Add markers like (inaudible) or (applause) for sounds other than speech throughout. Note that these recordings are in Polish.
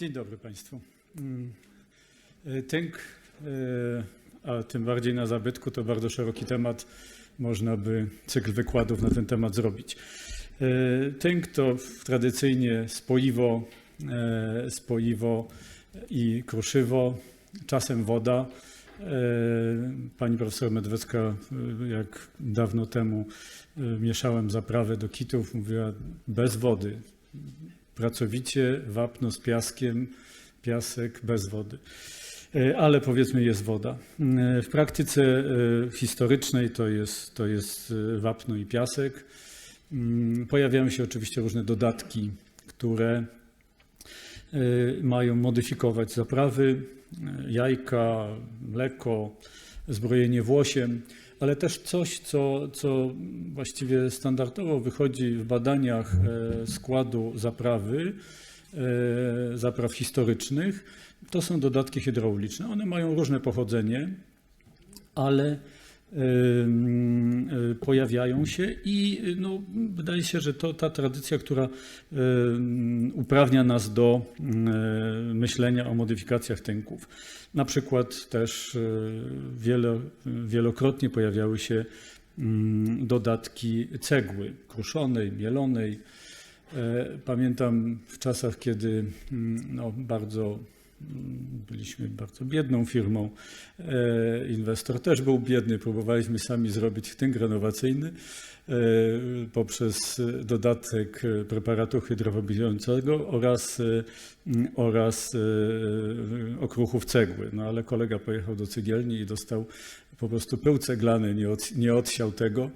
Dzień dobry Państwu. Mm, e, Tynk, e, a tym bardziej na zabytku, to bardzo szeroki temat. Można by cykl wykładów na ten temat zrobić. E, Tynk to tradycyjnie spoiwo, spoiwo i kruszywo, czasem woda. Pani profesor Medwecka, jak dawno temu mieszałem zaprawę do kitów, mówiła bez wody, pracowicie, wapno z piaskiem, piasek bez wody. E, Ale powiedzmy jest woda. E, W praktyce e, historycznej to jest, to jest wapno i piasek. Mm, Pojawiają się oczywiście różne dodatki, które mają modyfikować zaprawy, jajka, mleko, zbrojenie włosiem, ale też coś, co, co właściwie standardowo wychodzi w badaniach e, składu zaprawy, e, zapraw historycznych, to są dodatki hydrauliczne. One mają różne pochodzenie, ale pojawiają się i no, wydaje się, że to ta tradycja, która uprawnia nas do myślenia o modyfikacjach tynków. Na przykład też e, wielo, wielokrotnie pojawiały się dodatki cegły kruszonej, mielonej. E, Pamiętam w czasach, kiedy no, bardzo byliśmy bardzo biedną firmą. E, Inwestor też był biedny. Próbowaliśmy sami zrobić tynk renowacyjny poprzez dodatek e, preparatu hydrofobizującego oraz, e, oraz e, okruchów cegły. No ale kolega pojechał do cegielni i dostał po prostu pył ceglany, nie, od, nie odsiał tego,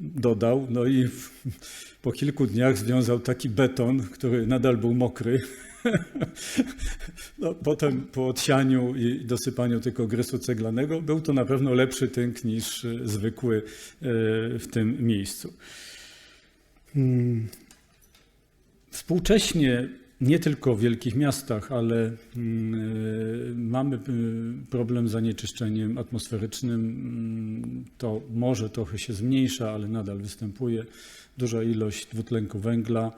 dodał. No i po kilku dniach związał taki beton, który nadal był mokry. (laughs) No, potem po odsianiu i dosypaniu tylko grysu ceglanego był to na pewno lepszy tynk niż e, zwykły e, w tym miejscu. Hmm. Współcześnie nie tylko w wielkich miastach, ale mm, e, mamy e, problem z zanieczyszczeniem atmosferycznym. Mm, To może trochę się zmniejsza, ale nadal występuje duża ilość dwutlenku węgla,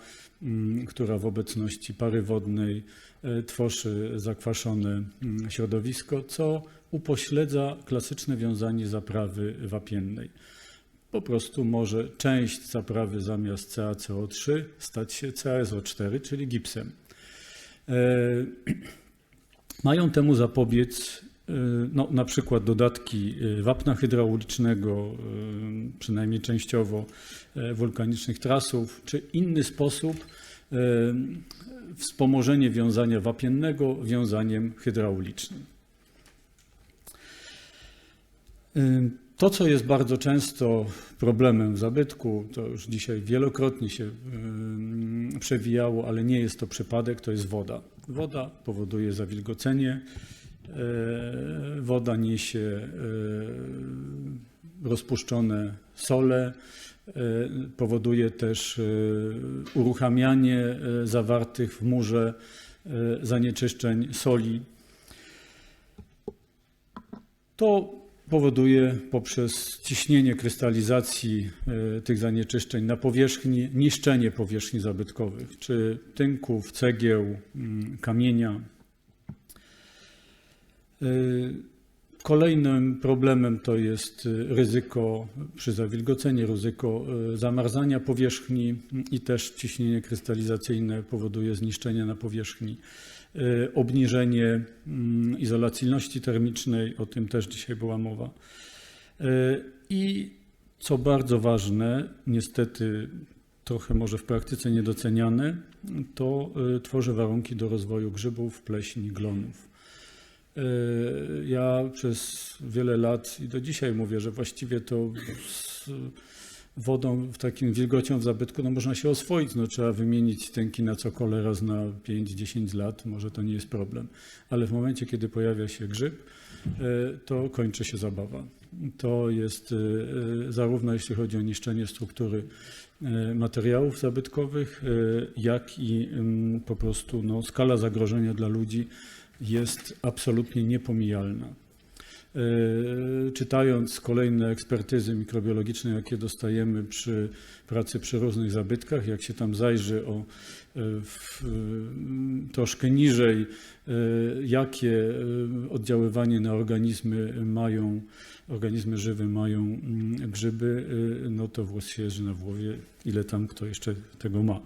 która w obecności pary wodnej e, tworzy zakwaszone środowisko, co upośledza klasyczne wiązanie zaprawy wapiennej. Po prostu może część zaprawy zamiast CaCO3 stać się CaSO4, czyli gipsem. E, (clears throat) Mają temu zapobiec e, no, na przykład dodatki e, wapna hydraulicznego, przynajmniej częściowo wulkanicznych trasów, czy inny sposób wspomożenie wiązania wapiennego wiązaniem hydraulicznym. To, co jest bardzo często problemem w zabytku, to już dzisiaj wielokrotnie się przewijało, ale nie jest to przypadek, to jest woda. Woda powoduje zawilgocenie, y, woda niesie y, rozpuszczone sole, y, powoduje też uruchamianie zawartych w murze zanieczyszczeń soli. To powoduje poprzez ciśnienie krystalizacji e, tych zanieczyszczeń na powierzchni niszczenie powierzchni zabytkowych, czy tynków, cegieł, mm, kamienia. E, Kolejnym problemem to jest e, ryzyko przy zawilgoceniu, ryzyko zamarzania powierzchni i też ciśnienie krystalizacyjne powoduje zniszczenie na powierzchni obniżenie mm, izolacyjności termicznej, o tym też dzisiaj była mowa. E, I co bardzo ważne, niestety trochę może w praktyce niedoceniane, to e, tworzy warunki do rozwoju grzybów, pleśni, glonów. Ja przez wiele lat i do dzisiaj mówię, że właściwie to wodą, w takim wilgocią w zabytku, no można się oswoić, no trzeba wymienić tęki na cokole raz na 5-10 lat, może to nie jest problem, ale w momencie, kiedy pojawia się grzyb, e, to kończy się zabawa. To jest e, e, zarówno jeśli chodzi o niszczenie struktury materiałów zabytkowych, jak i mm, po prostu no, skala zagrożenia dla ludzi jest absolutnie niepomijalna. E, Czytając kolejne ekspertyzy mikrobiologiczne, jakie dostajemy przy pracy przy różnych zabytkach, jak się tam zajrzy o e, w, e, troszkę niżej, jakie oddziaływanie na organizmy mają, organizmy żywe mają mm, grzyby, no to włos się jeży na głowie, ile tam kto jeszcze tego ma.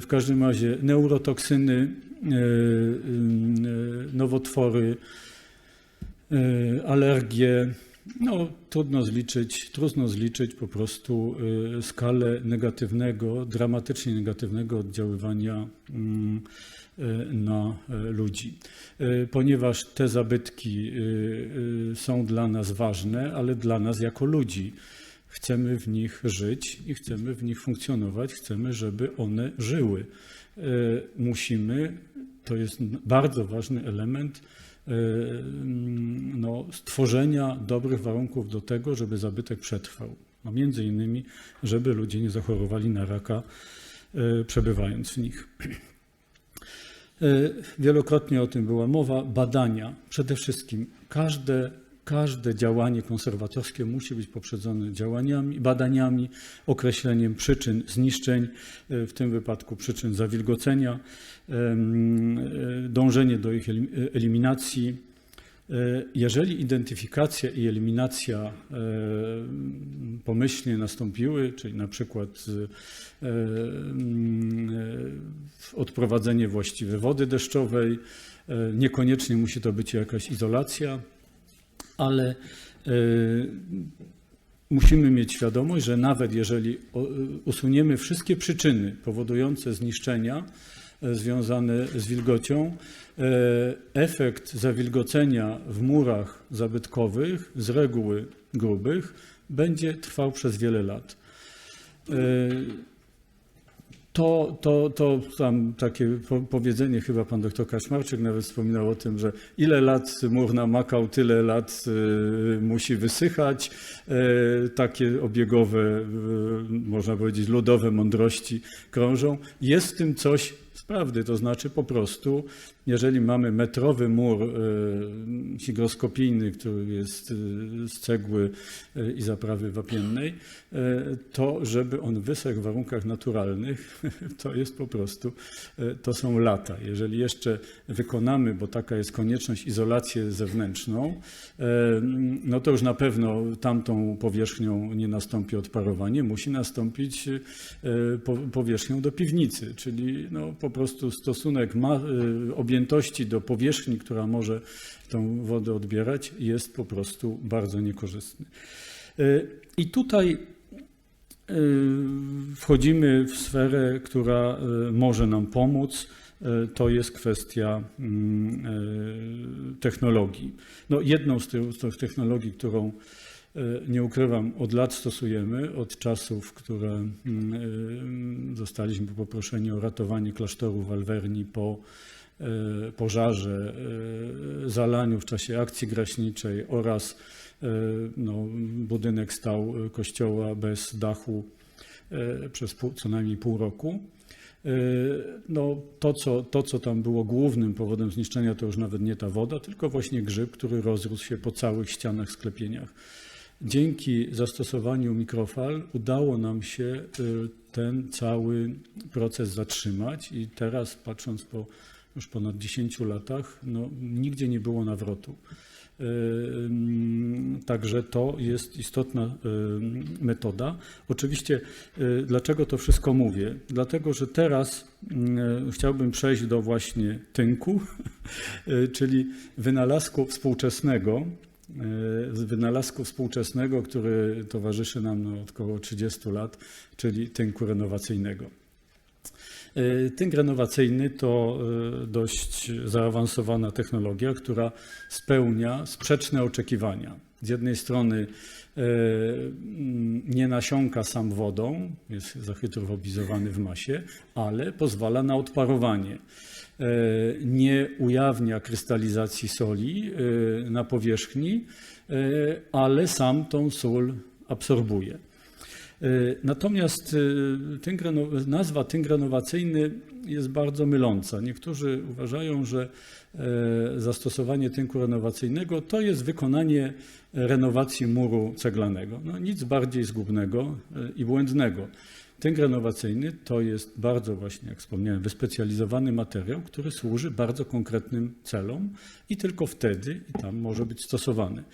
W każdym razie neurotoksyny, nowotwory, alergie, no trudno zliczyć, trudno zliczyć po prostu e, skalę negatywnego, dramatycznie negatywnego oddziaływania mm, e, na e, ludzi. E, Ponieważ te zabytki e, e, są dla nas ważne, ale dla nas jako ludzi. Chcemy w nich żyć i chcemy w nich funkcjonować, chcemy, żeby one żyły. E, Musimy, to jest bardzo ważny element, e, no, stworzenia dobrych warunków do tego, żeby zabytek przetrwał. A między innymi, żeby ludzie nie zachorowali na raka, e, przebywając w nich. E, Wielokrotnie o tym była mowa. Badania. Przede wszystkim każde, każde działanie konserwatorskie musi być poprzedzone działaniami, badaniami, określeniem przyczyn zniszczeń, e, w tym wypadku przyczyn zawilgocenia, e, dążenie do ich elim- eliminacji. E, Jeżeli identyfikacja i eliminacja pomyślnie nastąpiły, czyli na przykład mm, odprowadzenie właściwej wody deszczowej, niekoniecznie musi to być jakaś izolacja, ale e, musimy mieć świadomość, że nawet jeżeli usuniemy wszystkie przyczyny powodujące zniszczenia e, związane z wilgocią, e, efekt zawilgocenia w murach zabytkowych, z reguły grubych, będzie trwał przez wiele lat. To, to, to tam takie po- powiedzenie, chyba pan doktor Kaczmarczyk nawet wspominał o tym, że ile lat mur namakał, tyle lat y, musi wysychać. E, Takie obiegowe, y, można powiedzieć, ludowe mądrości krążą. Jest w tym coś z prawdy, to znaczy po prostu, jeżeli mamy metrowy mur e, higroskopijny, który jest e, z cegły e, i zaprawy wapiennej, to żeby on wysechł w warunkach naturalnych, (laughs) to jest po prostu, to są lata. Jeżeli jeszcze wykonamy, bo taka jest konieczność, izolację zewnętrzną, no to już na pewno tamtą powierzchnią nie nastąpi odparowanie, musi nastąpić po- powierzchnią do piwnicy, czyli no po prostu stosunek ma, e, objętości do powierzchni, która może tą wodę odbierać, jest po prostu bardzo niekorzystny. E, I tutaj e, wchodzimy w sferę, która może nam pomóc. To jest kwestia mm, technologii. No, jedną z tych, technologii, którą nie ukrywam, od lat stosujemy, od czasów, które mm, e, zostaliśmy poproszeni o ratowanie klasztoru w Alverni po e, pożarze, e, zalaniu w czasie akcji graśniczej oraz e, no, budynek stał e, kościoła bez dachu e, przez pół, co najmniej pół roku. E, No, to, co, to, co tam było głównym powodem zniszczenia, to już nawet nie ta woda, tylko właśnie grzyb, który rozrósł się po całych ścianach, sklepieniach. Dzięki zastosowaniu mikrofal udało nam się y, ten cały proces zatrzymać i teraz patrząc po już ponad 10 latach, no, nigdzie nie było nawrotu. Y, mm, Także to jest istotna y, metoda. Oczywiście, dlaczego to wszystko mówię? Dlatego, że teraz y, chciałbym przejść do właśnie tynku, (laughs) czyli wynalazku współczesnego, wynalazku współczesnego, który towarzyszy nam no, od około 30 lat, czyli tynku renowacyjnego. E, Tynk renowacyjny to e, dość zaawansowana technologia, która spełnia sprzeczne oczekiwania. Z jednej strony e, nie nasiąka sam wodą, jest zachytrowobizowany w masie, ale pozwala na odparowanie. E, Nie ujawnia krystalizacji soli e, na powierzchni, e, ale sam tą sól absorbuje. Natomiast nazwa tynk renowacyjny jest bardzo myląca. Niektórzy uważają, że zastosowanie tynku renowacyjnego to jest wykonanie renowacji muru ceglanego. No, nic bardziej zgubnego i błędnego. Tynk renowacyjny to jest bardzo właśnie, jak wspomniałem, wyspecjalizowany materiał, który służy bardzo konkretnym celom i tylko wtedy i tam może być stosowany.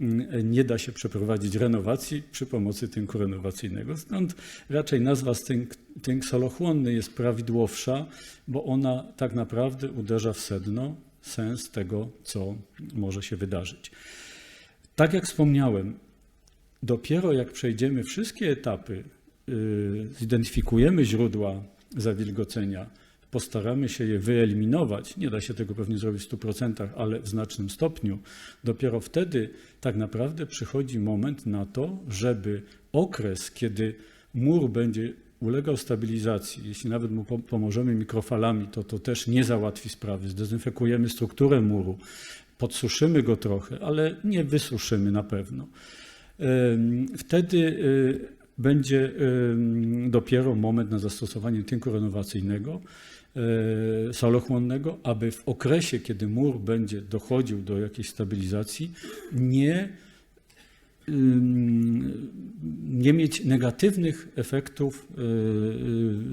Mm, Nie da się przeprowadzić renowacji przy pomocy tynku renowacyjnego. Stąd raczej nazwa tynk, tynk solochłonny jest prawidłowsza, bo ona tak naprawdę uderza w sedno, sens tego, co może się wydarzyć. Tak jak wspomniałem, dopiero jak przejdziemy wszystkie etapy, zidentyfikujemy źródła zawilgocenia, postaramy się je wyeliminować, nie da się tego pewnie zrobić w 100%, ale w znacznym stopniu, dopiero wtedy tak naprawdę przychodzi moment na to, żeby okres, kiedy mur będzie ulegał stabilizacji, jeśli nawet mu po- pomożemy mikrofalami, to to też nie załatwi sprawy. Zdezynfekujemy strukturę muru, podsuszymy go trochę, ale nie wysuszymy na pewno. Wtedy y, będzie dopiero moment na zastosowanie tynku renowacyjnego, y, salochłonnego, aby w okresie, kiedy mur będzie dochodził do jakiejś stabilizacji, nie, nie mieć negatywnych efektów y,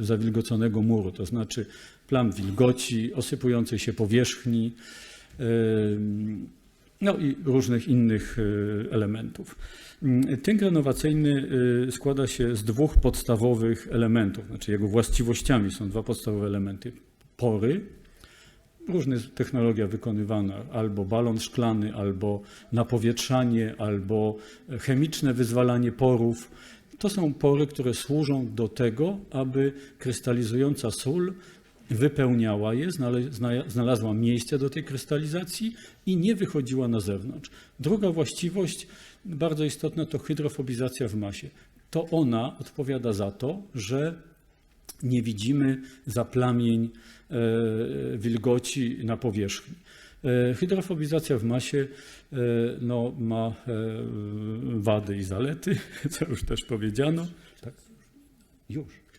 y, zawilgoconego muru, to znaczy plam wilgoci, osypującej się powierzchni, no i różnych innych y, elementów. Mm, Tynk renowacyjny y, składa się z dwóch podstawowych elementów, znaczy jego właściwościami są dwa podstawowe elementy. Pory, różne technologia wykonywana, albo balon szklany, albo napowietrzanie, albo chemiczne wyzwalanie porów. To są pory, które służą do tego, aby krystalizująca sól wypełniała je, znalazła miejsce do tej krystalizacji i nie wychodziła na zewnątrz. Druga właściwość, bardzo istotna, to hydrofobizacja w masie. To ona odpowiada za to, że nie widzimy zaplamień e, wilgoci na powierzchni. E, Hydrofobizacja w masie e, no, ma wady i zalety, (laughs) co już też powiedziano. Tak? Już.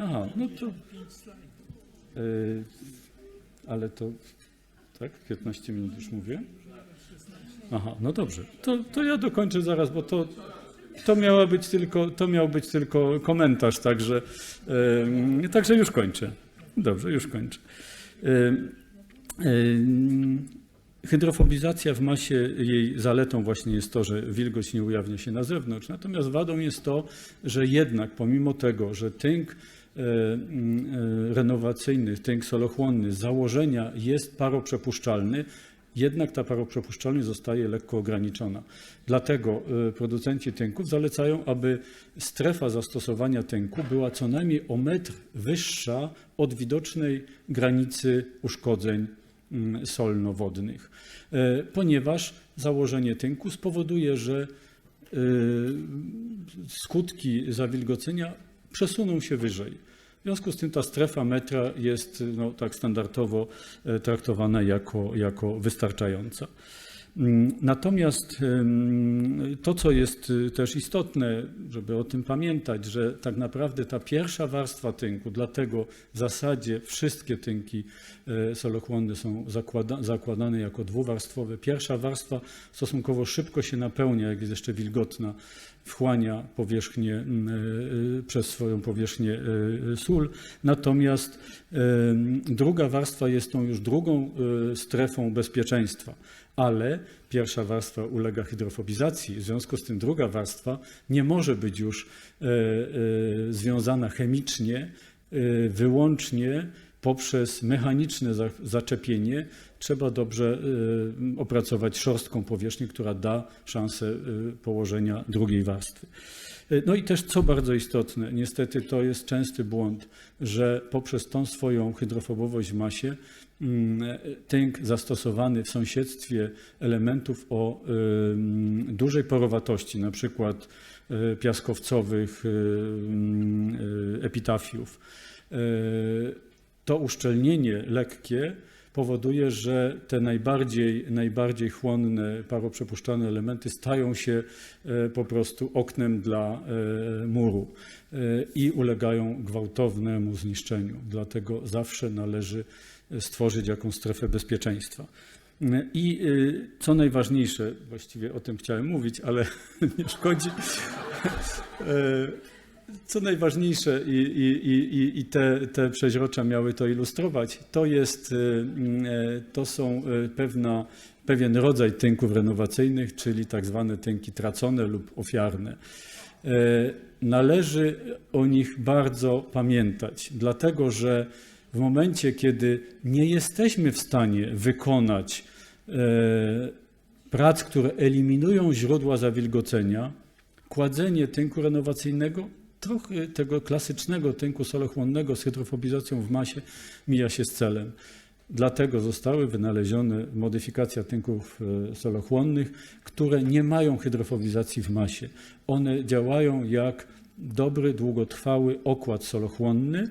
Aha, no to. E, ale to. Tak, 15 minut już mówię. Aha, no dobrze. To, to ja dokończę zaraz, bo to, to, miała być tylko, to miał być tylko komentarz, także, em, także już kończę. Dobrze, już kończę. Em, em, Hydrofobizacja w masie, jej zaletą właśnie jest to, że wilgoć nie ujawnia się na zewnątrz. Natomiast wadą jest to, że jednak pomimo tego, że tynk renowacyjny, tynk solochłonny z założenia jest paroprzepuszczalny, jednak ta paroprzepuszczalność zostaje lekko ograniczona. Dlatego e, producenci tynków zalecają, aby strefa zastosowania tynku była co najmniej o metr wyższa od widocznej granicy uszkodzeń mm, solno-wodnych, E, ponieważ założenie tynku spowoduje, że e, skutki zawilgocenia przesuną się wyżej. W związku z tym ta strefa metra jest no, tak standardowo e, traktowana jako, jako wystarczająca. Mm, Natomiast to, co jest y, też istotne, żeby o tym pamiętać, że tak naprawdę ta pierwsza warstwa tynku, dlatego w zasadzie wszystkie tynki e, solochłonne są zakłada, zakładane jako dwuwarstwowe. Pierwsza warstwa stosunkowo szybko się napełnia, jak jest jeszcze wilgotna, wchłania powierzchnię, mm, e, przez swoją powierzchnię e, sól. Natomiast druga warstwa jest tą już drugą strefą bezpieczeństwa ale pierwsza warstwa ulega hydrofobizacji, w związku z tym druga warstwa nie może być już związana chemicznie, wyłącznie poprzez mechaniczne za- zaczepienie. Trzeba dobrze e, opracować szorstką powierzchnię, która da szansę e, położenia drugiej warstwy. E, No i też, co bardzo istotne, niestety to jest częsty błąd, że poprzez tą swoją hydrofobowość w masie mm, tynk zastosowany w sąsiedztwie elementów o dużej porowatości, na przykład y, piaskowcowych, y, y, epitafiów, y, to uszczelnienie lekkie powoduje, że te najbardziej, najbardziej chłonne, paroprzepuszczalne elementy stają się e, po prostu oknem dla e, muru e, i ulegają gwałtownemu zniszczeniu. Dlatego zawsze należy stworzyć jakąś strefę bezpieczeństwa. I co najważniejsze, właściwie o tym chciałem mówić, ale (laughs) nie szkodzi. Co najważniejsze, i, i, i- i, te, te przeźrocza miały to ilustrować, to, jest, y, e, to są e, pewna, pewien rodzaj tynków renowacyjnych, czyli tak zwane tynki tracone lub ofiarne. Należy o nich bardzo pamiętać, dlatego że w momencie, kiedy nie jesteśmy w stanie wykonać prac, które eliminują źródła zawilgocenia, kładzenie tynku renowacyjnego, trochę tego klasycznego tynku solochłonnego z hydrofobizacją w masie mija się z celem. Dlatego zostały wynalezione modyfikacja tynków e, solochłonnych, które nie mają hydrofobizacji w masie. One działają jak dobry, długotrwały okład solochłonny,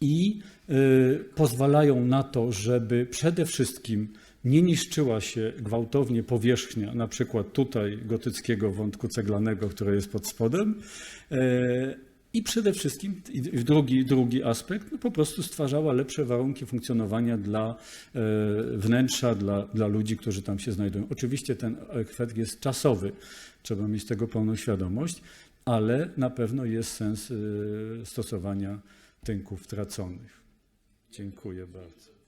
i y, pozwalają na to, żeby przede wszystkim nie niszczyła się gwałtownie powierzchnia, na przykład tutaj gotyckiego wątku ceglanego, które jest pod spodem. E, I przede wszystkim, drugi, drugi aspekt, no po prostu stwarzała lepsze warunki funkcjonowania dla e, wnętrza, dla, dla ludzi, którzy tam się znajdują. Oczywiście ten efekt jest czasowy, trzeba mieć tego pełną świadomość, ale na pewno jest sens y, stosowania tynków traconych. Dziękuję bardzo.